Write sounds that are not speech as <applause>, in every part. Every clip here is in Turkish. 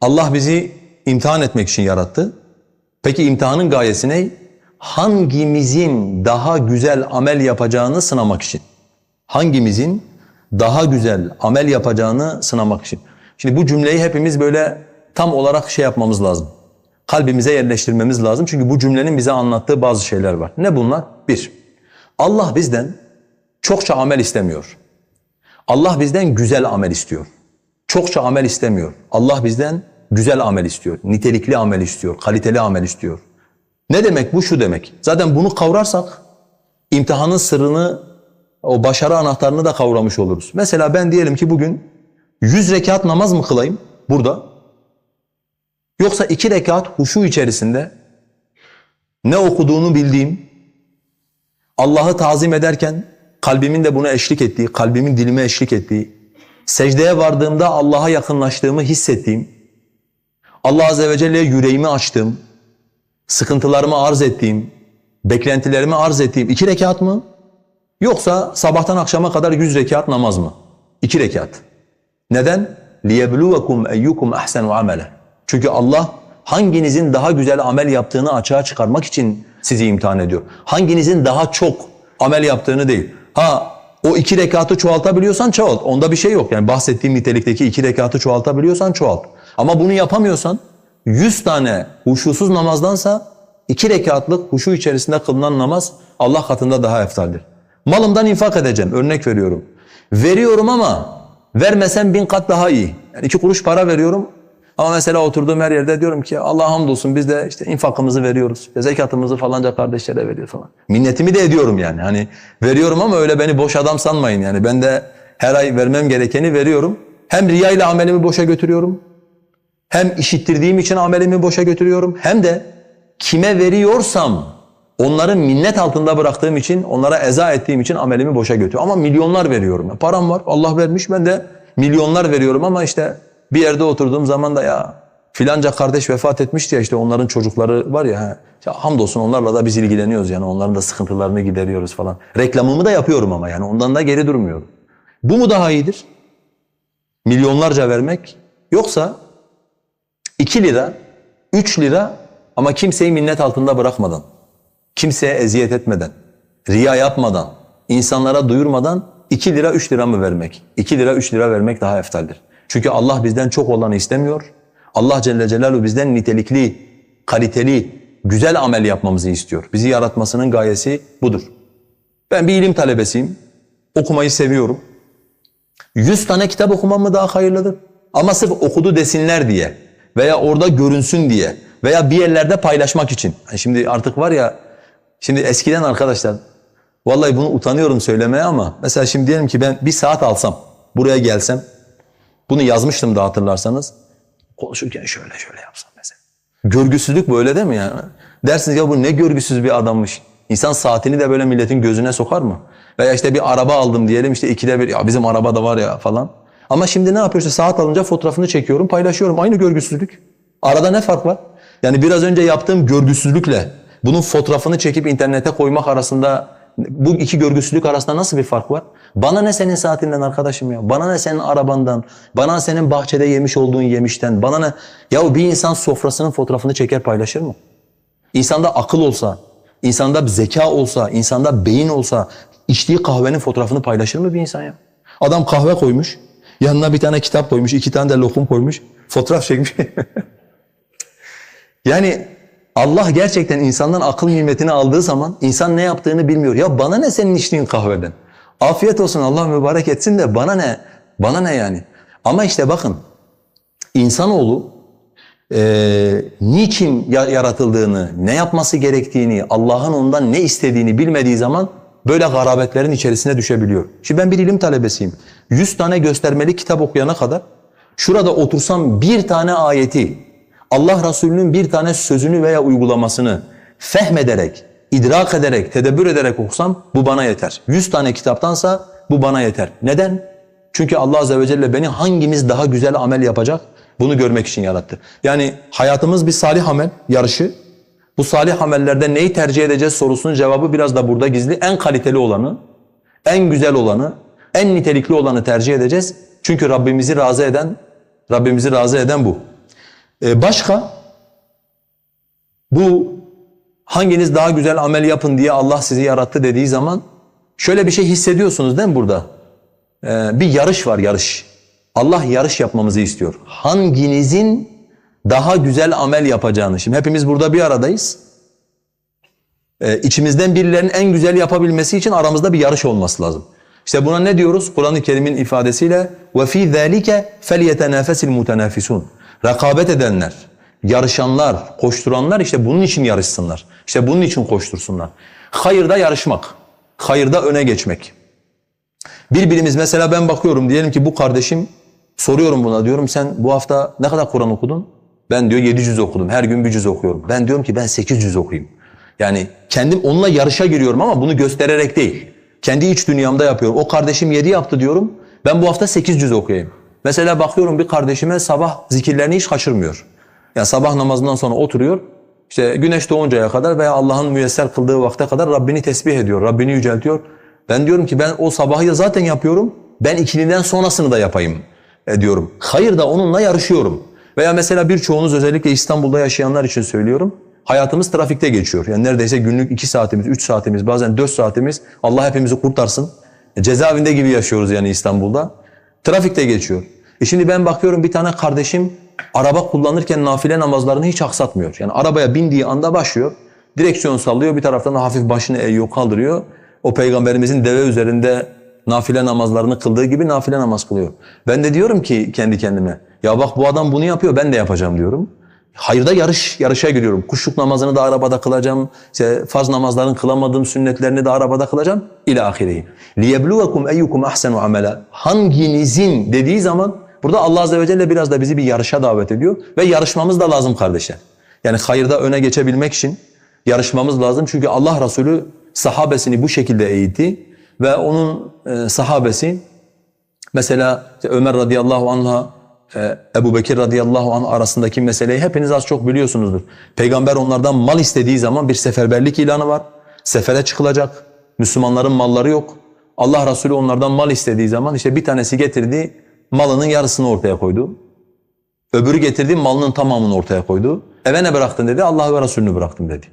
Allah bizi imtihan etmek için yarattı. Peki imtihanın gayesi ne? Hangimizin daha güzel amel yapacağını sınamak için. Hangimizin daha güzel amel yapacağını sınamak için. Şimdi bu cümleyi hepimiz böyle tam olarak şey yapmamız lazım. Kalbimize yerleştirmemiz lazım. Çünkü bu cümlenin bize anlattığı bazı şeyler var. Ne bunlar? Bir, Allah bizden çokça amel istemiyor. Allah bizden güzel amel istiyor. Çokça amel istemiyor. Allah bizden güzel amel istiyor. Nitelikli amel istiyor. Kaliteli amel istiyor. Ne demek bu? Şu demek. Zaten bunu kavrarsak imtihanın sırrını, o başarı anahtarını da kavramış oluruz. Mesela ben diyelim ki bugün 100 rekat namaz mı kılayım burada? Yoksa iki rekat huşu içerisinde ne okuduğunu bildiğim, Allah'ı tazim ederken kalbimin de buna eşlik ettiği, kalbimin dilime eşlik ettiği, secdeye vardığımda Allah'a yakınlaştığımı hissettiğim, Allah Azze ve Celle'ye yüreğimi açtığım, sıkıntılarımı arz ettiğim, beklentilerimi arz ettiğim iki rekat mı? Yoksa sabahtan akşama kadar yüz rekat namaz mı? İki rekat. Neden? لِيَبْلُوَكُمْ اَيُّكُمْ اَحْسَنُ عَمَلًا Çünkü Allah hanginizin daha güzel amel yaptığını açığa çıkarmak için sizi imtihan ediyor. Hanginizin daha çok amel yaptığını değil. Ha o iki rekatı çoğaltabiliyorsan çoğalt. Onda bir şey yok. Yani bahsettiğim nitelikteki iki rekatı çoğaltabiliyorsan çoğalt. Ama bunu yapamıyorsan 100 tane huşusuz namazdansa iki rekatlık huşu içerisinde kılınan namaz Allah katında daha eftaldir. Malımdan infak edeceğim. Örnek veriyorum. Veriyorum ama vermesem bin kat daha iyi. Yani iki kuruş para veriyorum ama mesela oturduğum her yerde diyorum ki Allah hamdolsun biz de işte infakımızı veriyoruz. Zekatımızı falanca kardeşlere veriyor falan. Minnetimi de ediyorum yani. Hani veriyorum ama öyle beni boş adam sanmayın yani. Ben de her ay vermem gerekeni veriyorum. Hem riya ile amelimi boşa götürüyorum. Hem işittirdiğim için amelimi boşa götürüyorum. Hem de kime veriyorsam onları minnet altında bıraktığım için, onlara eza ettiğim için amelimi boşa götürüyorum. Ama milyonlar veriyorum. Param var, Allah vermiş ben de milyonlar veriyorum ama işte bir yerde oturduğum zaman da ya filanca kardeş vefat etmişti ya işte onların çocukları var ya, ya hamdolsun onlarla da biz ilgileniyoruz yani onların da sıkıntılarını gideriyoruz falan. Reklamımı da yapıyorum ama yani ondan da geri durmuyorum. Bu mu daha iyidir? Milyonlarca vermek yoksa 2 lira, 3 lira ama kimseyi minnet altında bırakmadan, kimseye eziyet etmeden, riya yapmadan, insanlara duyurmadan 2 lira 3 lira mı vermek? 2 lira 3 lira vermek daha eftaldir. Çünkü Allah bizden çok olanı istemiyor. Allah Celle Celaluhu bizden nitelikli, kaliteli, güzel amel yapmamızı istiyor. Bizi yaratmasının gayesi budur. Ben bir ilim talebesiyim. Okumayı seviyorum. 100 tane kitap okumam mı daha hayırlıdır? Ama sırf okudu desinler diye veya orada görünsün diye veya bir yerlerde paylaşmak için. Yani şimdi artık var ya, şimdi eskiden arkadaşlar, vallahi bunu utanıyorum söylemeye ama mesela şimdi diyelim ki ben bir saat alsam, buraya gelsem, bunu yazmıştım da hatırlarsanız, konuşurken şöyle şöyle yapsam mesela. Görgüsüzlük böyle değil mi yani? Dersiniz ya bu ne görgüsüz bir adammış. İnsan saatini de böyle milletin gözüne sokar mı? Veya işte bir araba aldım diyelim işte ikide bir ya bizim araba da var ya falan. Ama şimdi ne yapıyor işte saat alınca fotoğrafını çekiyorum paylaşıyorum aynı görgüsüzlük. Arada ne fark var? Yani biraz önce yaptığım görgüsüzlükle bunun fotoğrafını çekip internete koymak arasında bu iki görgüsüzlük arasında nasıl bir fark var? Bana ne senin saatinden arkadaşım ya? Bana ne senin arabandan? Bana senin bahçede yemiş olduğun yemişten? Bana ne? Ya bir insan sofrasının fotoğrafını çeker paylaşır mı? İnsanda akıl olsa, insanda zeka olsa, insanda beyin olsa içtiği kahvenin fotoğrafını paylaşır mı bir insan ya? Adam kahve koymuş, yanına bir tane kitap koymuş, iki tane de lokum koymuş, fotoğraf çekmiş. <laughs> yani Allah gerçekten insandan akıl nimetini aldığı zaman insan ne yaptığını bilmiyor. Ya bana ne senin içtiğin kahveden? Afiyet olsun Allah mübarek etsin de bana ne? Bana ne yani? Ama işte bakın insanoğlu e, niçin yaratıldığını, ne yapması gerektiğini, Allah'ın ondan ne istediğini bilmediği zaman böyle garabetlerin içerisine düşebiliyor. Şimdi ben bir ilim talebesiyim. Yüz tane göstermeli kitap okuyana kadar şurada otursam bir tane ayeti, Allah Resulü'nün bir tane sözünü veya uygulamasını fehmederek, idrak ederek, tedebbür ederek okusam bu bana yeter. Yüz tane kitaptansa bu bana yeter. Neden? Çünkü Allah Azze ve Celle beni hangimiz daha güzel amel yapacak bunu görmek için yarattı. Yani hayatımız bir salih amel yarışı. Bu salih amellerde neyi tercih edeceğiz sorusunun cevabı biraz da burada gizli. En kaliteli olanı, en güzel olanı, en nitelikli olanı tercih edeceğiz. Çünkü Rabbimizi razı eden, Rabbimizi razı eden bu. Ee, başka bu hanginiz daha güzel amel yapın diye Allah sizi yarattı dediği zaman şöyle bir şey hissediyorsunuz değil mi burada? Ee, bir yarış var yarış. Allah yarış yapmamızı istiyor. Hanginizin daha güzel amel yapacağını. Şimdi hepimiz burada bir aradayız. Ee, içimizden birilerinin en güzel yapabilmesi için aramızda bir yarış olması lazım. İşte buna ne diyoruz? Kur'an-ı Kerim'in ifadesiyle وَفِي ذَٰلِكَ فَلْيَتَنَافَسِ الْمُتَنَافِسُونَ Rekabet edenler, yarışanlar, koşturanlar işte bunun için yarışsınlar. İşte bunun için koştursunlar. Hayırda yarışmak, hayırda öne geçmek. Birbirimiz mesela ben bakıyorum diyelim ki bu kardeşim soruyorum buna diyorum sen bu hafta ne kadar Kur'an okudun? Ben diyor 700 okudum. Her gün bir cüz okuyorum. Ben diyorum ki ben 800 okuyayım. Yani kendim onunla yarışa giriyorum ama bunu göstererek değil. Kendi iç dünyamda yapıyorum. O kardeşim 7 yaptı diyorum. Ben bu hafta 800 okuyayım. Mesela bakıyorum bir kardeşime sabah zikirlerini hiç kaçırmıyor. Yani sabah namazından sonra oturuyor. İşte güneş doğuncaya kadar veya Allah'ın müyesser kıldığı vakte kadar Rabbini tesbih ediyor. Rabbini yüceltiyor. Ben diyorum ki ben o sabahı ya zaten yapıyorum. Ben ikiliden sonrasını da yapayım e, diyorum. Hayır da onunla yarışıyorum. Veya mesela birçoğunuz özellikle İstanbul'da yaşayanlar için söylüyorum. Hayatımız trafikte geçiyor. Yani neredeyse günlük 2 saatimiz, 3 saatimiz, bazen 4 saatimiz Allah hepimizi kurtarsın. E, cezaevinde gibi yaşıyoruz yani İstanbul'da. Trafikte geçiyor. E şimdi ben bakıyorum bir tane kardeşim araba kullanırken nafile namazlarını hiç aksatmıyor. Yani arabaya bindiği anda başlıyor. Direksiyon sallıyor bir taraftan da hafif başını eğiyor kaldırıyor. O peygamberimizin deve üzerinde nafile namazlarını kıldığı gibi nafile namaz kılıyor. Ben de diyorum ki kendi kendime ya bak bu adam bunu yapıyor ben de yapacağım diyorum. Hayırda yarış, yarışa giriyorum. Kuşluk namazını da arabada kılacağım. İşte farz namazların kılamadığım sünnetlerini de arabada kılacağım. İlâ ahireyi. لِيَبْلُوَكُمْ اَيُّكُمْ اَحْسَنُ عَمَلًا Hanginizin dediği zaman burada Allah Azze ve Celle biraz da bizi bir yarışa davet ediyor. Ve yarışmamız da lazım kardeşler. Yani hayırda öne geçebilmek için yarışmamız lazım. Çünkü Allah Resulü sahabesini bu şekilde eğitti. Ve onun e, sahabesi mesela Ömer radıyallahu anh'a e, Ebu Bekir radıyallahu anh arasındaki meseleyi hepiniz az çok biliyorsunuzdur. Peygamber onlardan mal istediği zaman bir seferberlik ilanı var. Sefere çıkılacak. Müslümanların malları yok. Allah Resulü onlardan mal istediği zaman işte bir tanesi getirdi malının yarısını ortaya koydu. Öbürü getirdi malının tamamını ortaya koydu. Eve ne bıraktın dedi Allah ve Resulünü bıraktım dedi.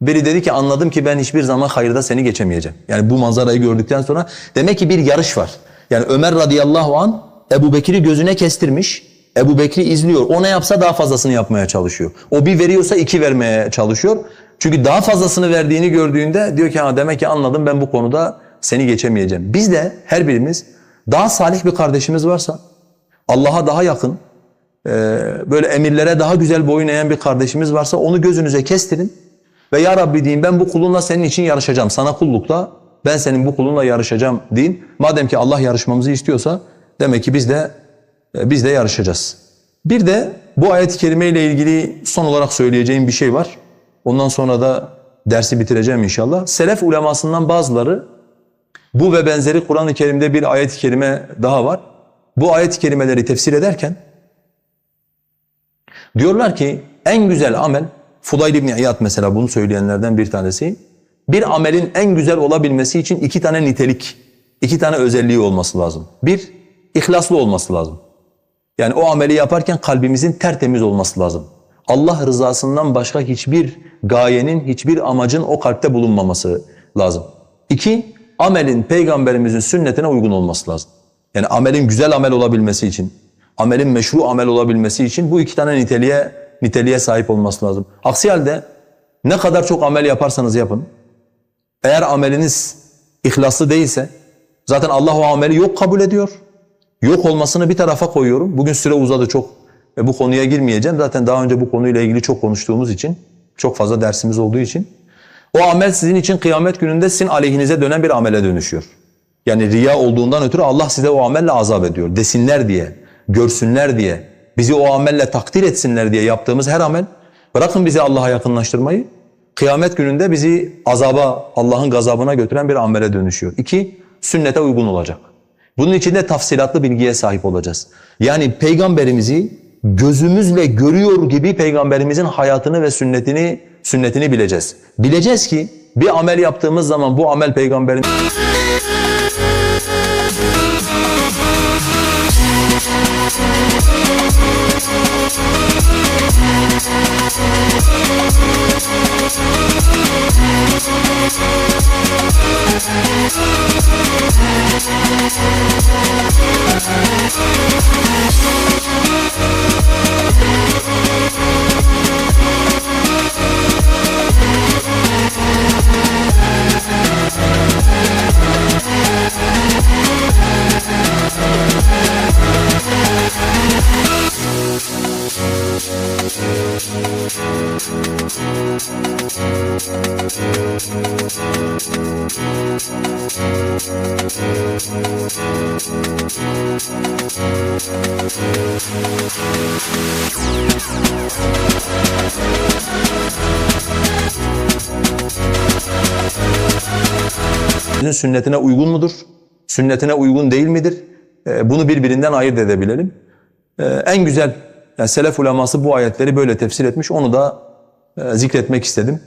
Biri dedi ki anladım ki ben hiçbir zaman hayırda seni geçemeyeceğim. Yani bu manzarayı gördükten sonra demek ki bir yarış var. Yani Ömer radıyallahu an Ebu Bekir'i gözüne kestirmiş. Ebu Bekir'i izliyor. O ne yapsa daha fazlasını yapmaya çalışıyor. O bir veriyorsa iki vermeye çalışıyor. Çünkü daha fazlasını verdiğini gördüğünde diyor ki ha demek ki anladım ben bu konuda seni geçemeyeceğim. Biz de her birimiz daha salih bir kardeşimiz varsa, Allah'a daha yakın, böyle emirlere daha güzel boyun eğen bir kardeşimiz varsa onu gözünüze kestirin. Ve ya Rabbi deyin ben bu kulunla senin için yarışacağım. Sana kullukta ben senin bu kulunla yarışacağım deyin. Madem ki Allah yarışmamızı istiyorsa demek ki biz de biz de yarışacağız. Bir de bu ayet-i kerime ile ilgili son olarak söyleyeceğim bir şey var. Ondan sonra da dersi bitireceğim inşallah. Selef ulemasından bazıları bu ve benzeri Kur'an-ı Kerim'de bir ayet-i kerime daha var. Bu ayet-i kerimeleri tefsir ederken diyorlar ki en güzel amel Fudayl İbni İyad mesela bunu söyleyenlerden bir tanesi. Bir amelin en güzel olabilmesi için iki tane nitelik, iki tane özelliği olması lazım. Bir, ihlaslı olması lazım. Yani o ameli yaparken kalbimizin tertemiz olması lazım. Allah rızasından başka hiçbir gayenin, hiçbir amacın o kalpte bulunmaması lazım. İki, amelin peygamberimizin sünnetine uygun olması lazım. Yani amelin güzel amel olabilmesi için, amelin meşru amel olabilmesi için bu iki tane niteliğe niteliğe sahip olması lazım. Aksi halde ne kadar çok amel yaparsanız yapın, eğer ameliniz ihlaslı değilse zaten Allah o ameli yok kabul ediyor. Yok olmasını bir tarafa koyuyorum. Bugün süre uzadı çok ve bu konuya girmeyeceğim. Zaten daha önce bu konuyla ilgili çok konuştuğumuz için, çok fazla dersimiz olduğu için. O amel sizin için kıyamet gününde sizin aleyhinize dönen bir amele dönüşüyor. Yani riya olduğundan ötürü Allah size o amelle azap ediyor. Desinler diye, görsünler diye, bizi o amelle takdir etsinler diye yaptığımız her amel, bırakın bizi Allah'a yakınlaştırmayı, kıyamet gününde bizi azaba, Allah'ın gazabına götüren bir amele dönüşüyor. İki, sünnete uygun olacak. Bunun için de tafsilatlı bilgiye sahip olacağız. Yani peygamberimizi gözümüzle görüyor gibi peygamberimizin hayatını ve sünnetini sünnetini bileceğiz. Bileceğiz ki bir amel yaptığımız zaman bu amel peygamberin Bizim sünnetine uygun mudur? Sünnetine uygun değil midir? Ee, Bunu birbirinden ayırt edebilelim. Ee, En güzel yani selef uleması bu ayetleri böyle tefsir etmiş. Onu da e, zikretmek istedim.